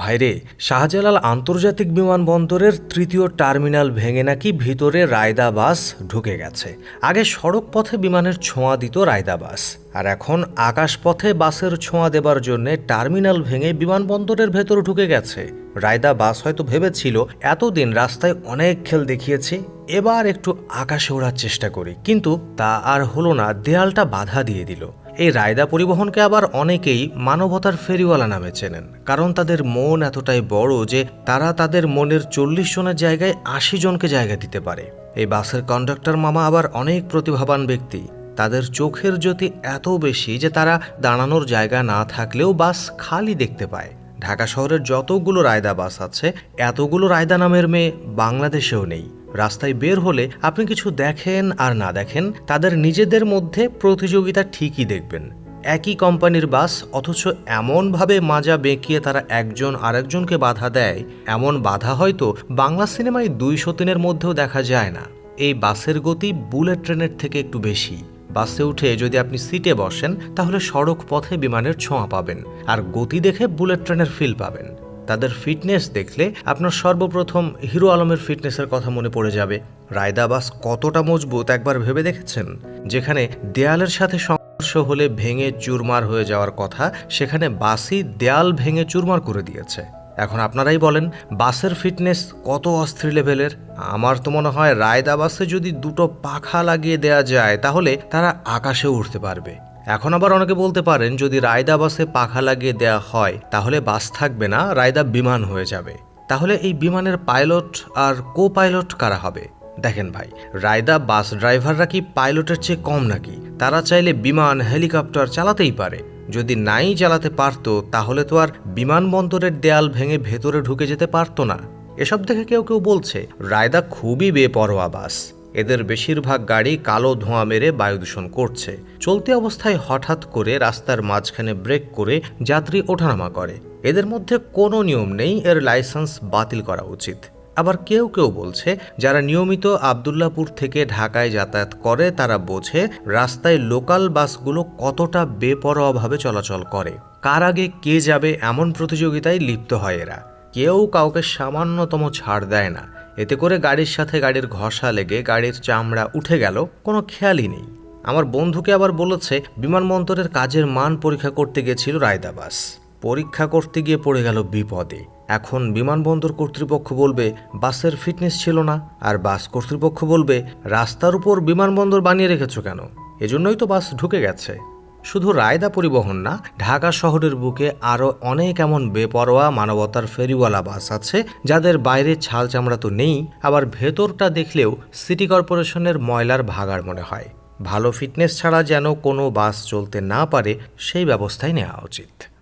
ভাইরে, শাহজালাল আন্তর্জাতিক বিমানবন্দরের তৃতীয় টার্মিনাল ভেঙে নাকি ভিতরে রায়দা বাস ঢুকে গেছে। আগে সড়ক পথে বিমানের ছোঁয়া দিত রায়দা বাস আর এখন আকাশপথে বাসের ছোঁয়া দেবার জন্য টার্মিনাল ভেঙে বিমানবন্দরের ভেতর ঢুকে গেছে। রায়দা বাস হয়তো ভেবেছিল, এতদিন রাস্তায় অনেক খেল দেখিয়েছি, এবার একটু আকাশে ওড়ার চেষ্টা করি। কিন্তু তা আর হলো না, দেয়ালটা বাধা দিয়ে দিল। এই রায়দা পরিবহনকে আবার অনেকেই মানবতার ফেরিওয়ালা নামে চেনেন, কারণ তাদের মন এতটাই বড় যে তারা তাদের মনের চল্লিশ জনের জায়গায় আশি জনকে জায়গা দিতে পারে। এই বাসের কন্ডাক্টর মামা আবার অনেক প্রতিভাবান ব্যক্তি। তাদের চোখের জ্যোতি এত বেশি যে তারা দাঁড়ানোর জায়গা না থাকলেও বাস খালি দেখতে পায়। ঢাকা শহরের যতগুলো রায়দা বাস আছে, এতগুলো রায়দা নামের মেয়ে বাংলাদেশেও নেই। রাস্তায় বের হলে আপনি কিছু দেখেন আর না দেখেন, তাদের নিজেদের মধ্যে প্রতিযোগিতা ঠিকই দেখবেন। একই কোম্পানির বাস, অথচ এমনভাবে মাজা বেঁকিয়ে তারা একজন আরেকজনকে বাধা দেয়, এমন বাধা হয়তো বাংলা সিনেমায় দুইশো তিনের মধ্যেও দেখা যায় না। এই বাসের গতি বুলেট ট্রেনের থেকে একটু বেশি। বাসে উঠে যদি আপনি সিটে বসেন, তাহলে সড়ক পথে বিমানের ছোঁয়া পাবেন, আর গতি দেখে বুলেট ট্রেনের ফিল পাবেন। তাদের ফিটনেস দেখলে আপনার সর্বপ্রথম হিরো আলমের ফিটনেসের কথা মনে পড়ে যাবে। রায়দাবাস কতটা মজবুত একবার ভেবে দেখেছেন? যেখানে দেয়ালের সাথে সংঘর্ষ হলে ভেঙে চুরমার হয়ে যাওয়ার কথা, সেখানে বাসই দেয়াল ভেঙে চুরমার করে দিয়েছে। এখন আপনারাই বলেন, বাসের ফিটনেস কত অস্থির লেভেলের আমার তো মনে হয় রায়দা বাসে যদি দুটো পাখা লাগিয়ে দেয়া যায়, তাহলে তারা আকাশে উঠতে পারবে। এখন আবার অনেকে বলতে পারেন, যদি রায়দা বাসে পাখা লাগিয়ে দেয়া হয়, তাহলে বাস থাকবে না, রায়দা বিমান হয়ে যাবে। তাহলে এই বিমানের পাইলট আর কো পাইলট কারা হবে? দেখেন ভাই, রায়দা বাস ড্রাইভাররা কি পাইলটের চেয়ে কম নাকি? তারা চাইলে বিমান, হেলিকপ্টার চালাতেই পারে। যদি নাই চালাতে পারতো, তাহলে তো আর বিমানবন্দরের দেয়াল ভেঙে ভেতরে ঢুকে যেতে পারতো না। এসব দেখে কেউ কেউ বলছে, রায়দা খুবই বেপরোয়া বাস। এদের বেশিরভাগ গাড়ি কালো ধোঁয়া মেরে বায়ু দূষণ করছে। চলতি অবস্থায় হঠাৎ করে রাস্তার মাঝখানে ব্রেক করে যাত্রী ওঠানামা করে। এদের মধ্যে কোনো নিয়ম নেই, এর লাইসেন্স বাতিল করা উচিত। আবার কেউ কেউ বলছে, যারা নিয়মিত আবদুল্লাপুর থেকে ঢাকায় যাতায়াত করে, তারা বোঝে রাস্তায় লোকাল বাসগুলো কতটা বেপরোয়াভাবে চলাচল করে। কার আগে কে যাবে এমন প্রতিযোগিতায় লিপ্ত হয় এরা। কেউ কাউকে সামান্যতম ছাড় দেয় না। এতে করে গাড়ির সাথে গাড়ির ঘষা লেগে গাড়ির চামড়া উঠে গেল, কোনো খেয়ালই নেই। আমার বন্ধুকে আবার বলেছে, বিমানবন্দরের কাজের মান পরীক্ষা করতে গেছিল রায়দাবাস। পরীক্ষা করতে গিয়ে পড়ে গেল বিপদে। এখন বিমানবন্দর কর্তৃপক্ষ বলবে, বাসের ফিটনেস ছিল না। আর বাস কর্তৃপক্ষ বলবে, রাস্তার উপর বিমানবন্দর বানিয়ে রেখেছ কেন? এজন্যই তো বাস ঢুকে গেছে। শুধু রায়দা পরিবহন না, ঢাকা শহরের বুকে আরও অনেক এমন বেপরোয়া মানবতার ফেরিওয়ালা বাস আছে, যাদের বাইরে ছাল চামড়া তো নেই, আবার ভেতরটা দেখলেও সিটি কর্পোরেশনের ময়লার ভাগার মনে হয়। ভালো ফিটনেস ছাড়া যেন কোনো বাস চলতে না পারে, সেই ব্যবস্থাই নেওয়া উচিত।